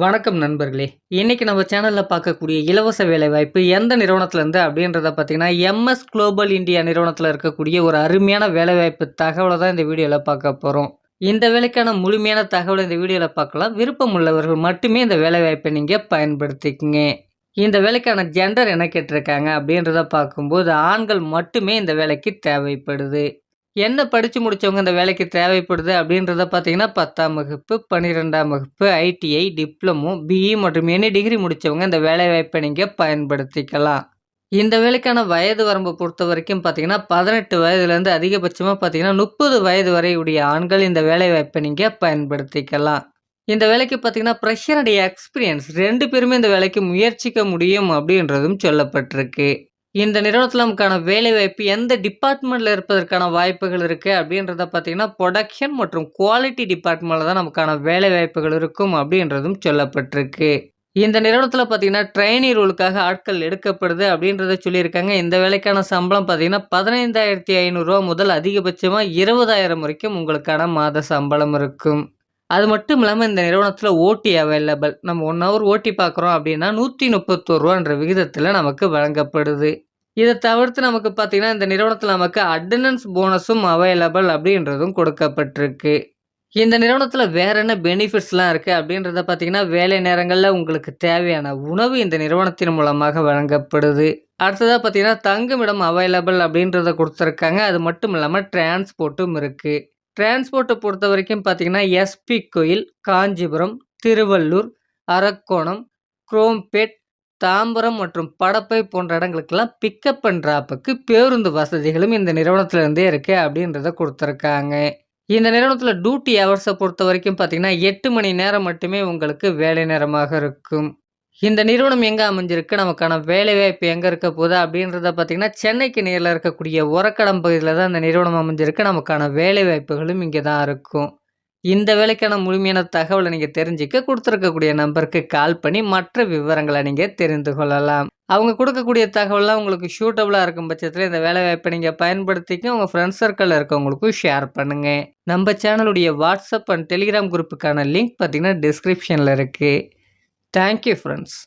வணக்கம் நண்பர்களே! இன்றைக்கி நம்ம சேனலில் பார்க்கக்கூடிய இலவச வேலைவாய்ப்பு எந்த நிறுவனத்திலருந்து அப்படின்றத பார்த்தீங்கன்னா, எம்.எஸ் குளோபல் இந்தியா நிறுவனத்தில் இருக்கக்கூடிய ஒரு அருமையான வேலைவாய்ப்பு தகவலை தான் இந்த வீடியோவில் பார்க்க போகிறோம் இந்த வேலைக்கான முழுமையான தகவலை இந்த வீடியோவில் பார்க்கலாம். விருப்பம் உள்ளவர்கள் மட்டுமே இந்த வேலைவாய்ப்பை நீங்கள் பயன்படுத்திக்கங்க. இந்த வேலைக்கான ஜெண்டர் என்ன கேட்டிருக்காங்க அப்படின்றத பார்க்கும்போது, ஆண்கள் மட்டுமே இந்த வேலைக்கு தேவைப்படுது. என்ன படித்து முடிச்சவங்க இந்த வேலைக்கு தேவைப்படுது அப்படின்றத பார்த்தீங்கன்னா, 10ஆம் வகுப்பு, 12ஆம் வகுப்பு, ஐடிஐ, டிப்ளமோ, பிஇ மற்றும் எனி டிகிரி முடித்தவங்க இந்த வேலைவாய்ப்பை நீங்கள் பயன்படுத்திக்கலாம். இந்த வேலைக்கான வயது வரம்பை பொறுத்த வரைக்கும் பார்த்தீங்கன்னா, பதினெட்டு வயதுலேருந்து அதிகபட்சமாக பார்த்தீங்கன்னா, 30 வயது வரையுடைய ஆண்கள் இந்த வேலைவாய்ப்பை நீங்கள் பயன்படுத்திக்கலாம். இந்த வேலைக்கு பார்த்தீங்கன்னா, ப்ரெஷருடைய எக்ஸ்பீரியன்ஸ் ரெண்டு பேருமே இந்த வேலைக்கு முயற்சிக்க முடியும் அப்படின்றதும் சொல்லப்பட்டிருக்கு. இந்த நிறுவனத்தில் நமக்கான வேலைவாய்ப்பு எந்த டிபார்ட்மெண்ட்டில் இருப்பதற்கான வாய்ப்புகள் இருக்குது அப்படின்றத பார்த்தீங்கன்னா, புரொடக்ஷன் மற்றும் குவாலிட்டி டிபார்ட்மெண்ட்டில் தான் நமக்கான வேலைவாய்ப்புகள் இருக்கும் அப்படின்றதும் சொல்லப்பட்டிருக்கு. இந்த நிறுவனத்தில் பார்த்தீங்கன்னா, ட்ரைனி ரூலுக்காக ஆட்கள் எடுக்கப்படுது அப்படின்றத சொல்லியிருக்காங்க. இந்த வேலைக்கான சம்பளம் பார்த்தீங்கன்னா, பதினைந்தாயிரத்தி ஐநூறுரூவா முதல் அதிகபட்சமாக இருபதாயிரம் வரைக்கும் உங்களுக்கான மாத சம்பளம் இருக்கும். அது மட்டும் இல்லாமல் இந்த நிறுவனத்தில் ஓட்டி அவைலபிள். நம்ம ஒன் ஹவர் ஓட்டி பார்க்குறோம் அப்படின்னா, நூற்றி முப்பத்தோரு ரூபான்ற விகிதத்தில் நமக்கு வழங்கப்படுது. இதை தவிர்த்து நமக்கு பார்த்தீங்கன்னா, இந்த நிறுவனத்தில் நமக்கு அட்டண்டன்ஸ் போனஸும் அவைலபிள் அப்படின்றதும் கொடுக்கப்பட்டிருக்கு. இந்த நிறுவனத்தில் வேற என்ன பெனிஃபிட்ஸ்லாம் இருக்குது அப்படின்றத பார்த்தீங்கன்னா, வேலை நேரங்களில் உங்களுக்கு தேவையான உணவு இந்த நிறுவனத்தின் மூலமாக வழங்கப்படுது. அடுத்ததாக பார்த்தீங்கன்னா, தங்குமிடம் அவைலபிள் அப்படின்றத கொடுத்துருக்காங்க அது மட்டும் இல்லாமல் டிரான்ஸ்போர்ட்டும் இருக்குது ட்ரான்ஸ்போர்ட்டை பொறுத்த வரைக்கும் பார்த்தீங்கன்னா, எஸ்.பி. கோயில், காஞ்சிபுரம், திருவள்ளூர், அரக்கோணம், குரோம்பேட், தாம்பரம் மற்றும் படப்பை போன்ற இடங்களுக்கெல்லாம் பிக்கப் அண்ட் டிராப்புக்கு பேருந்து வசதிகளும் இந்த நிறுவனத்திலேருந்தே இருக்குது அப்படின்றத கொடுத்துருக்காங்க இந்த நிறுவனத்தில் டியூட்டி பொறுத்த வரைக்கும் பார்த்தீங்கன்னா, எட்டு மணி நேரம் மட்டுமே உங்களுக்கு வேலை நேரமாக இருக்கும். இந்த நிறுவனம் எங்கே அமைஞ்சிருக்கு, நமக்கான வேலைவாய்ப்பு எங்கே இருக்க போகுது அப்படின்றத பார்த்தீங்கன்னா, சென்னைக்கு நேரில் இருக்கக்கூடிய உரக்கடம் பகுதியில் தான் இந்த நிறுவனம் அமைஞ்சிருக்கு. நமக்கான வேலைவாய்ப்புகளும் இங்கே தான் இருக்கும். இந்த வேலைக்கான முழுமையான தகவலை நீங்கள் தெரிஞ்சுக்க கொடுத்துருக்கக்கூடிய நம்பருக்கு கால் பண்ணி மற்ற விவரங்களை நீங்கள் தெரிந்து கொள்ளலாம். அவங்க கொடுக்கக்கூடிய தகவல்லாம் உங்களுக்கு ஷூட்டபுளாக இருக்கும் பட்சத்தில் இந்த வேலைவாய்ப்பை நீங்கள் பயன்படுத்திக்க உங்கள் ஃப்ரெண்ட்ஸ் சர்க்கிளில் இருக்கவங்களுக்கும் ஷேர் பண்ணுங்கள் நம்ம சேனலுடைய வாட்ஸ்அப் அண்ட் டெலிகிராம் குரூப்புக்கான லிங்க் பார்த்தீங்கன்னா, டிஸ்கிரிப்ஷனில் இருக்குது Thank you, friends.